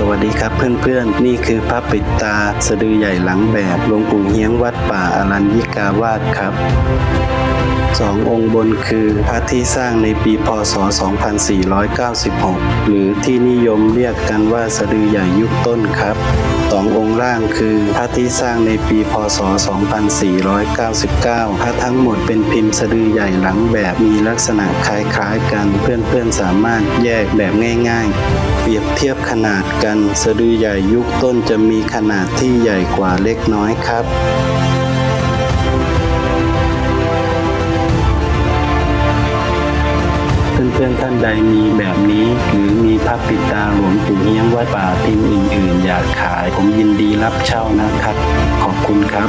สวัสดีครับเพื่อนๆ นี่คือพระปิดตาสะดือใหญ่หลังแบบหลวงปู่เฮียงวัดป่าอารัญญิกาวาสครับสององค์บนคือพระที่สร้างในปีพศ 2496 หรือที่นิยมเรียกกันว่าสะดือใหญ่ยุคต้นครับ สององค์ล่างคือพระที่สร้างในปีพศ 2499 พระทั้งหมดเป็นพิมพ์สะดือใหญ่หลังแบบมีลักษณะคล้ายๆกัน เพื่อนๆสามารถแยกแบบง่ายๆ เปรียบเทียบขนาดกัน สะดือใหญ่ยุคต้นจะมีขนาดที่ใหญ่กว่าเล็กน้อยครับเพื่อนๆท่านใดมีแบบนี้หรือ มีพระปิดตาหลวงปู่เฮียงวัดป่าพิมอื่น ๆ อยากขาย ผมยินดีรับเช่านะครับ ขอบคุณครับ